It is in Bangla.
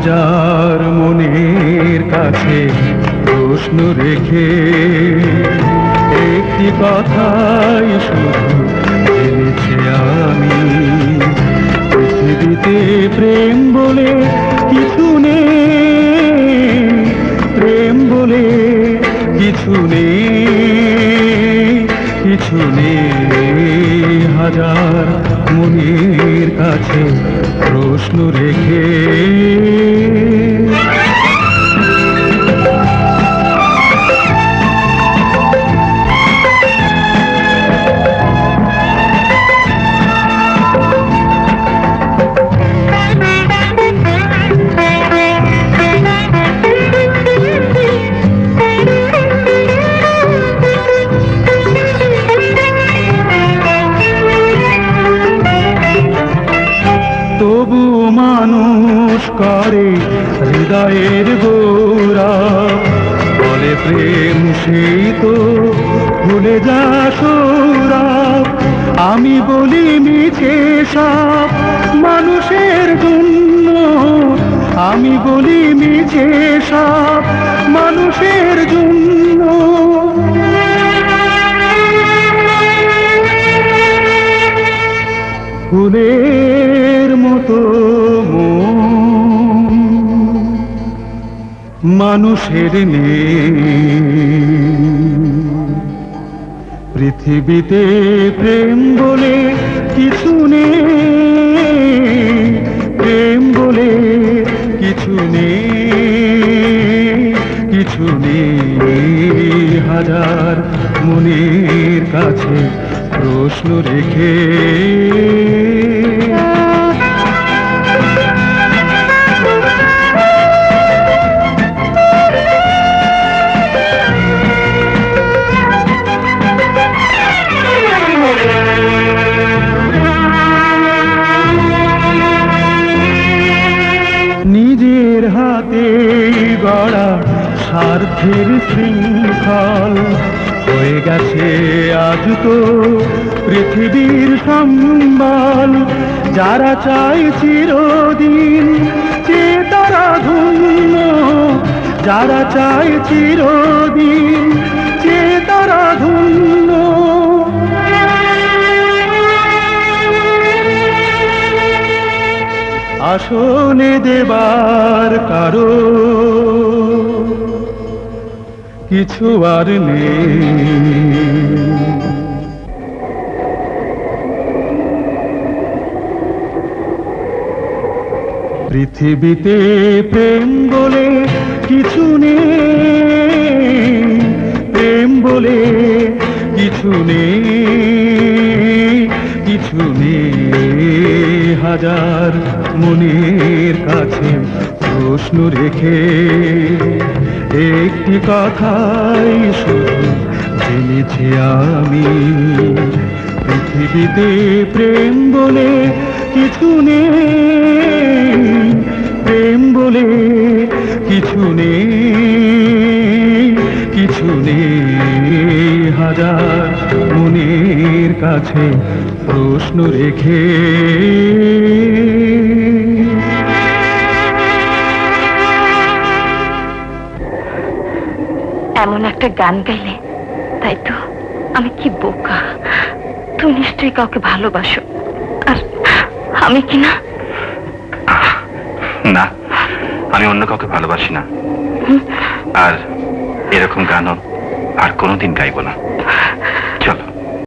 হাজার মনের কাছে প্রশ্ন রেখে একটি কথাই শুধু জেনেছি আমি। পৃথিবীতে প্রেম বলে কিছু নেই, প্রেম বলে কিছু নেই কিছু নেই। হাজার মনির কাছে প্রশ্ন রেখে করে হৃদয়ের গোরা বলে প্রেম সেই তো ভুলে যা সৌরভ আমি বলি মিছে সব মানুষের জন্য। আমি বলি মিছে সব মানুষের জন্য। ফুলের মানুষের পৃথিবীতে প্রেম বলে কিছু নেই। প্রেম বলে কিছু নেই। কিছু নেই। হাজার মনের কাছে প্রশ্ন রেখে স্বার্থের শৃঙ্খল হয়ে গেছে আজ তো পৃথিবীর সম্বল। যারা চাই চিরদিন যে তারা ধন্য, যারা চাই চিরদিন যে তারা ধন্য। আসনে দেবার কারও কিছু আর নেই। পৃথিবীতে প্রেম বলে কিছু নেই। প্রেম বলে কিছু নেই। কিছু নেই। হাজার মনের কাছে প্রশ্ন রেখে একটি কথাই শুধু জেনেছি আমি। পৃথিবীতে প্রেম বলে কিছু নেই, প্রেম বলে কিছু নেই কিছু নেই। হাজার মনের কাছে প্রশ্ন রেখে এমন একটা গান গাইলে, তাই তো আমি কি বোকা? তুমি নিশ্চয়ই কাউকে ভালোবাসো। আর আমি কি না? না, আমি অন্য কাউকে ভালোবাসি না। আর এরকম গানও আর কোনোদিন গাইব না।